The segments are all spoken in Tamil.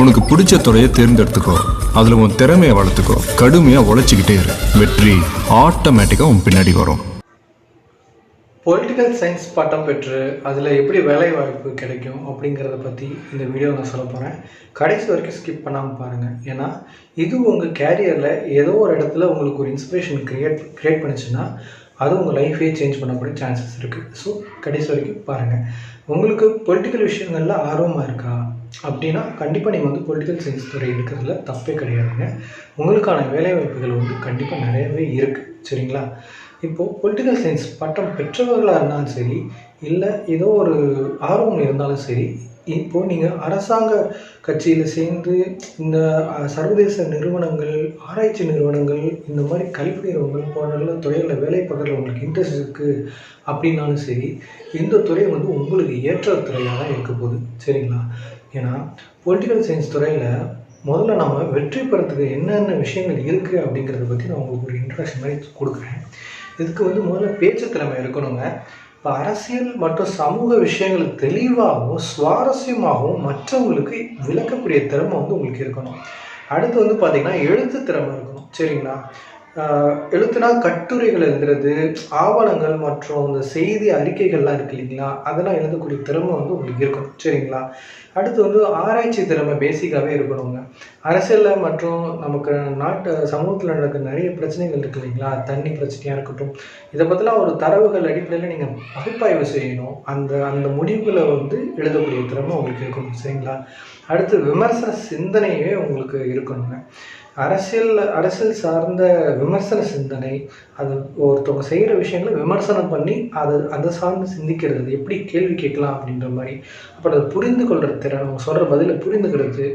உனக்கு பிடிச்ச துறையை தேர்ந்தெடுத்துக்கோ. அதில் உன் திறமையை வளர்த்துக்கோ. கடுமையாக உழைச்சிக்கிட்டே இரு. வெற்றி ஆட்டோமேட்டிக்காக உன் பின்னாடி வரும். பொலிட்டிக்கல் சயின்ஸ் பட்டம் பெற்று அதில் எப்படி வேலை வாய்ப்பு கிடைக்கும் அப்படிங்கிறத பற்றி இந்த வீடியோ நான் சொல்ல போகிறேன் கடைசி வரைக்கும் ஸ்கிப் பண்ணாமல் பாருங்கள் ஏன்னா இது உங்கள் கேரியரில் ஏதோ ஒரு இடத்துல உங்களுக்கு ஒரு இன்ஸ்பிரேஷன் க்ரியேட் க்ரியேட் பண்ணுச்சுன்னா அது உங்கள் லைஃபே சேஞ்ச் பண்ணக்கூடிய சான்சஸ் இருக்குது ஸோ கடைசி வரைக்கும் பாருங்கள் உங்களுக்கு பொலிட்டிக்கல் விஷயங்களில் ஆர்வமாக இருக்கா? அப்படின்னா கண்டிப்பாக நீங்கள் வந்து பொலிட்டிக்கல் சயின்ஸ் துறை எடுக்கிறதுல தப்பே கிடையாதுங்க. உங்களுக்கான வேலைவாய்ப்புகள் வந்து கண்டிப்பாக நிறையவே இருக்குது சரிங்களா? இப்போது பொலிட்டிக்கல் சயின்ஸ் பட்டம் பெற்றவர்களாக இருந்தாலும் சரி இல்லை ஏதோ ஒரு ஆர்வம் இருந்தாலும் சரி இப்போது நீங்கள் அரசாங்க கட்சியில் சேர்ந்து இந்த சர்வதேச நிறுவனங்கள் ஆராய்ச்சி நிறுவனங்கள் இந்த மாதிரி கல்வி நிறுவனங்கள் போன்ற துறைகளில் வேலை பார்க்குறதுல உங்களுக்கு இன்ட்ரெஸ்ட் இருக்குது அப்படின்னாலும் சரி இந்த துறை வந்து உங்களுக்கு ஏற்ற துறையாக தான் இருக்க போகுது. சரிங்களா? ஏன்னா பொலிட்டிக்கல் சயின்ஸ் துறையில் முதல்ல நம்ம வெற்றி பெறத்துக்கு என்னென்ன விஷயங்கள் இருக்குது அப்படிங்கிறத பற்றி நான் உங்களுக்கு ஒரு இன்ட்ரடக்ஷன் மாதிரி கொடுக்குறேன். இதுக்கு வந்து முதல்ல பேச்சு திறமை இருக்கணுங்க இப்போ அரசியல் மற்றும் சமூக விஷயங்களுக்கு தெளிவாகவும் சுவாரஸ்யமாகவும் மற்றவங்களுக்கு விளக்கக்கூடிய திறமை வந்து உங்களுக்கு இருக்கணும். அடுத்து வந்து பார்த்தீங்கன்னா எழுத்து திறமை இருக்கணும். சரிங்களா? எழுத்துனா கட்டுரைகள் எழுதுறது ஆவணங்கள் மற்றும் இந்த செய்தி அறிக்கைகள்லாம் இருக்கு இல்லைங்களா? அதெல்லாம் எழுதக்கூடிய திறமை வந்து உங்களுக்கு இருக்கணும். சரிங்களா? அடுத்து வந்து ஆராய்ச்சி திறமை பேசிக்காகவே இருக்கணுங்க. அரசியலில் மற்றும் நமக்கு நாட்டு சமூகத்தில் நடக்கிற நிறைய பிரச்சனைகள் இருக்கு இல்லைங்களா? தண்ணி பிரச்சனையாக இருக்கட்டும். இதை பற்றிலாம் ஒரு தரவுகள் அடிப்படையில் நீங்கள் பகுப்பாய்வு செய்யணும். அந்த அந்த முடிவுகளை வந்து எழுதக்கூடிய திறமை உங்களுக்கு இருக்கணும் சரிங்களா? அடுத்து விமர்சன சிந்தனையே உங்களுக்கு இருக்கணுங்க. அரசியல் அரசியல் சார்ந்த விமர்சன சிந்தனை அது ஒருத்தவங்க செய்கிற விஷயங்களை விமர்சனம் பண்ணி அது அதை சார்ந்து சிந்திக்கிறது. எப்படி கேள்வி கேட்கலாம் அப்படின்ற மாதிரி. அப்புறம் அதை புரிந்து கொள்கிற திறன் அவங்க சொல்கிற பதிலை புரிந்துக்கிறது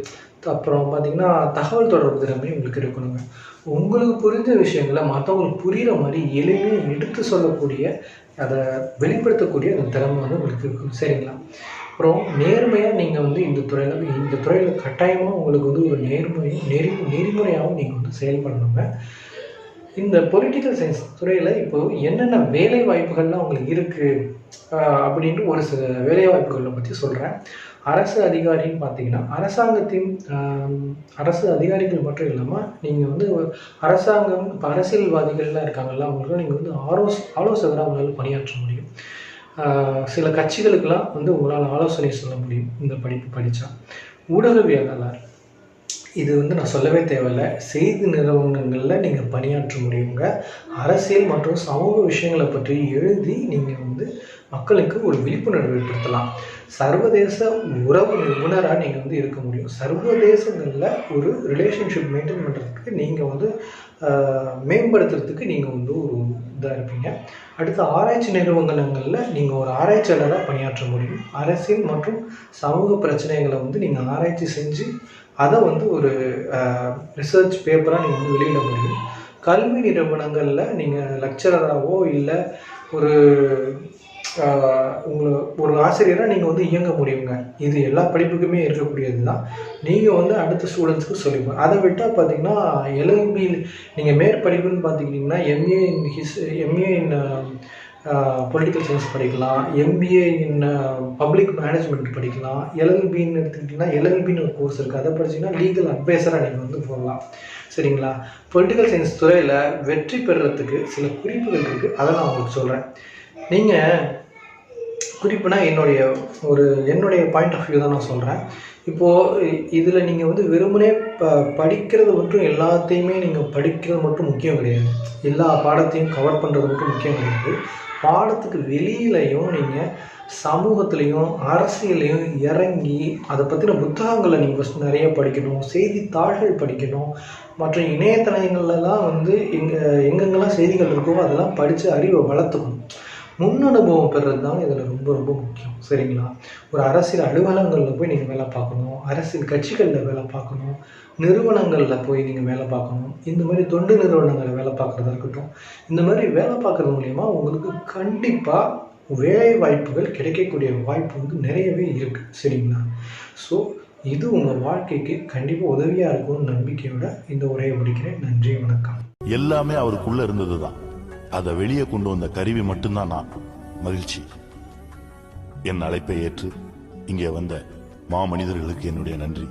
அப்புறம் பார்த்தீங்கன்னா தகவல் தொடர்பு திறமை உங்களுக்கு இருக்கணுங்க. உங்களுக்கு புரிஞ்ச விஷயங்களை மற்றவங்களுக்கு புரிகிற மாதிரி எளிமையாக எடுத்து சொல்லக்கூடிய அதை வெளிப்படுத்தக்கூடிய அந்த திறமை வந்து உங்களுக்கு இருக்கணும். சரிங்களா? அப்புறம் நேர்மையாக நீங்கள் வந்து இந்த துறையில் இந்த துறையில் கட்டாயமாக உங்களுக்கு வந்து ஒரு நேர்மையும் நெறி நெறிமுறையாகவும் நீங்கள் வந்து செயல்படணுங்க. இந்த பொலிட்டிக்கல் சயின்ஸ் துறையில் இப்போ என்னென்ன வேலை வாய்ப்புகள்லாம் உங்களுக்கு இருக்குது அப்படின்ட்டு ஒரு சில வேலை வாய்ப்புகளை பற்றி சொல்கிறேன் அரசு அதிகாரின்னு பார்த்தீங்கன்னா அரசாங்கத்தின் அரசு அதிகாரிகள் மட்டும் இல்லாமல் நீங்கள் வந்து அரசாங்கம் இப்போ அரசியல்வாதிகள்லாம் இருக்காங்கல்ல அவங்களுக்கு நீங்கள் வந்து ஆலோஸ் ஆலோசகராக உங்களால் பணியாற்ற முடியும். சில கட்சிகளுக்கெல்லாம் வந்து உங்களால் ஆலோசனை சொல்ல முடியும். இந்த படிப்பு படித்தா ஊடகவியலாளர் இது வந்து நான் சொல்லவே தேவையில்லை. செய்தி நிறுவனங்களில் நீங்கள் பணியாற்ற முடியுங்க. அரசியல் மற்றும் சமூக விஷயங்களை பற்றி எழுதி நீங்கள் வந்து மக்களுக்கு ஒரு விழிப்புணர்வு ஏற்படுத்தலாம். சர்வதேச உறவு நிபுணராக நீங்கள் வந்து இருக்க முடியும். சர்வதேசங்களில் ஒரு ரிலேஷன்ஷிப் மெயின்டைன் பண்ணுறதுக்கு நீங்கள் வந்து மேம்படுத்துறதுக்கு நீங்கள் வந்து ஒரு இதாக இருப்பீங்க. அடுத்து ஆராய்ச்சி நிறுவனங்களில் நீங்கள் ஒரு ஆராய்ச்சியாளராக பணியாற்ற முடியும். அரசியல் மற்றும் சமூக பிரச்சனைகளை வந்து நீங்கள் ஆராய்ச்சி செஞ்சு அதை வந்து ஒரு ரிசர்ச் பேப்பராக நீங்கள் வந்து வெளியிட முடியும். கல்வி நிறுவனங்களில் நீங்கள் லெக்சரராகவோ இல்லை ஒரு உங்களை ஒரு ஆசிரியராக நீங்கள் வந்து இயங்க முடியுங்க. இது எல்லா படிப்புக்குமே இருக்கக்கூடியது தான் நீங்கள் வந்து அடுத்த ஸ்டூடெண்ட்ஸ்க்கு சொல்லிப்போம் அதை விட்டால் பார்த்தீங்கன்னா எல்எல்பி நீங்கள் மேற்படிப்புன்னு பார்த்துக்கிட்டிங்கன்னா MA in his MA in political science படிக்கலாம். எம்பிஏ இன் பப்ளிக் மேனேஜ்மெண்ட் படிக்கலாம். எல்எல்பின்னு எடுத்துக்கிட்டிங்கன்னா எல்எல்பின்னு ஒரு கோர்ஸ் இருக்குது அதை படிச்சீங்கன்னா லீகல் அட்வைசராக நீங்கள் வந்து போகலாம் சரிங்களா? பொலிட்டிக்கல் சயின்ஸ் துறையில் வெற்றி பெறுறதுக்கு சில குறிப்புகள் இருக்குது அதை நான் உங்களுக்கு சொல்கிறேன் நீங்கள் குறிப்புனா என்னுடைய ஒரு என்னுடைய பாயிண்ட் ஆஃப் வியூ தான் நான் சொல்கிறேன் இப்போது இதில் நீங்கள் வந்து வெறுமனே ப படிக்கிறது மட்டும் எல்லாத்தையுமே நீங்கள் படிக்கிறது மட்டும் முக்கியம் கிடையாது. எல்லா பாடத்தையும் கவர் பண்ணுறது மட்டும் முக்கியம் கிடையாது. பாடத்துக்கு வெளியிலையும் நீங்கள் சமூகத்துலேயும் அரசியலையும் இறங்கி அதை பற்றின புத்தகங்களை நீங்கள் ஃபஸ்ட் நிறைய படிக்கணும் செய்தித்தாள்கள் படிக்கணும் மற்ற இணையதளங்கள்லாம் வந்து எங்கே எங்கெங்கெல்லாம் செய்திகள் இருக்கோ அதெல்லாம் படித்து அறிவை வளர்த்துக்கணும். முன் அனுபவம் பெறுறது தான் இதில் ரொம்ப ரொம்ப முக்கியம். சரிங்களா? ஒரு அரசியல் அலுவலகங்களில் போய் நீங்கள் வேலை பார்க்கணும். அரசியல் கட்சிகளில் வேலை பார்க்கணும். நிறுவனங்களில் போய் நீங்கள் வேலை பார்க்கணும். இந்த மாதிரி தொண்டு நிறுவனங்களில் வேலை பார்க்குறதா இருக்கட்டும். இந்த மாதிரி வேலை பார்க்குறது மூலயமா உங்களுக்கு கண்டிப்பாக வேலை வாய்ப்புகள் கிடைக்கக்கூடிய வாய்ப்பு வந்து நிறையவே இருக்குது சரிங்களா? ஸோ இது உங்கள் வாழ்க்கைக்கு கண்டிப்பாக உதவியாக இருக்கும்னு நம்பிக்கையோட இந்த உரையை முடிக்கிறேன். நன்றி வணக்கம். எல்லாமே அவருக்குள்ளே இருந்தது தான் அதை வெளியே கொண்டு வந்த கருவி மட்டும்தான் நான். மகிழ்ச்சி. என் அழைப்பை ஏற்று இங்கே வந்த மாமனிதர்களுக்கு என்னுடைய நன்றி.